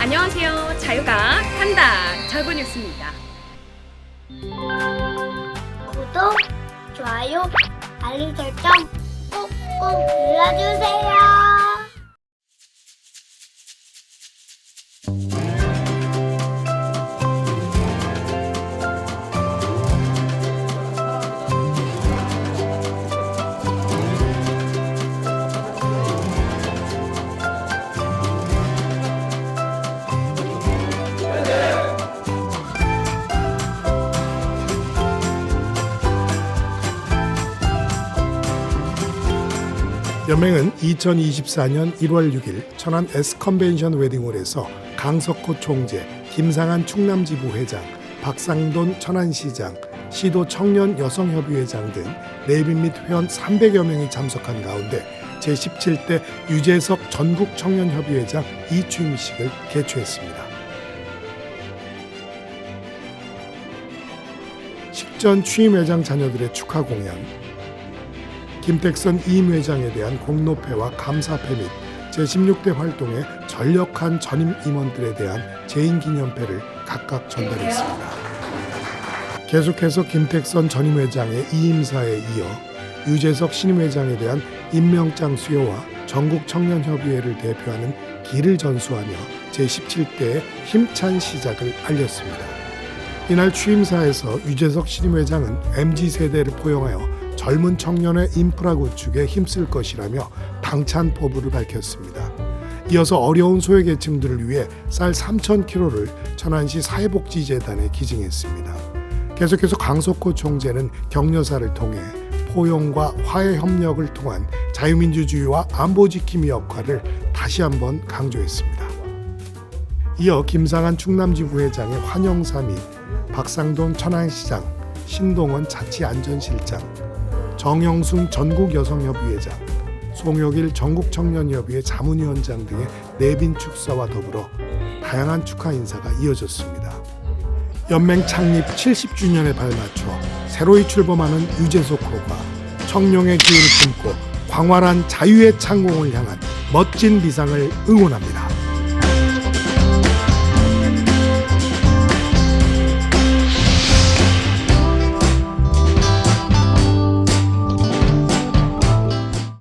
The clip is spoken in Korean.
안녕하세요. 자유가 한다. 자유뉴스입니다. 구독, 좋아요, 알림 설정 꾹꾹 눌러주세요. 연맹은 2024년 1월 6일 천안 S 컨벤션 웨딩홀에서 강석호 총재, 김상한 충남지부 회장, 박상돈 천안시장, 시도 청년 여성협의회장 등 내빈 및 회원 300여 명이 참석한 가운데 제17대 유재석 전국 청년협의회장 이취임식을 개최했습니다. 식전 취임회장 자녀들의 축하 공연, 김택선 이임 회장에 대한 공로패와 감사패 및 제16대 활동에 전력한 전임 임원들에 대한 재인 기념패를 각각 전달했습니다. 계속해서 김택선 전임 회장의 이임사에 이어 유재석 신임 회장에 대한 임명장 수여와 전국 청년협의회를 대표하는 길을 전수하며 제17대의 힘찬 시작을 알렸습니다. 이날 취임사에서 유재석 신임 회장은 MZ 세대를 포용하여 젊은 청년의 인프라 구축에 힘쓸 것이라며 당찬 포부를 밝혔습니다. 이어서 어려운 소외계층들을 위해 쌀 3,000kg를 천안시 사회복지재단에 기증했습니다. 계속해서 강석호 총재는 격려사를 통해 포용과 화해 협력을 통한 자유민주주의와 안보 지킴이 역할을 다시 한번 강조했습니다. 이어 김상한 충남지 부 회장의 환영사 및 박상돈 천안시장, 신동원 자치안전실장, 정영순 전국여성협의회장, 송혁일 전국청년협의회 자문위원장 등의 내빈 축사와 더불어 다양한 축하 인사가 이어졌습니다. 연맹 창립 70주년에 발맞춰 새로이 출범하는 유재석 호가 청룡의 기운을 품고 광활한 자유의 창공을 향한 멋진 비상을 응원합니다.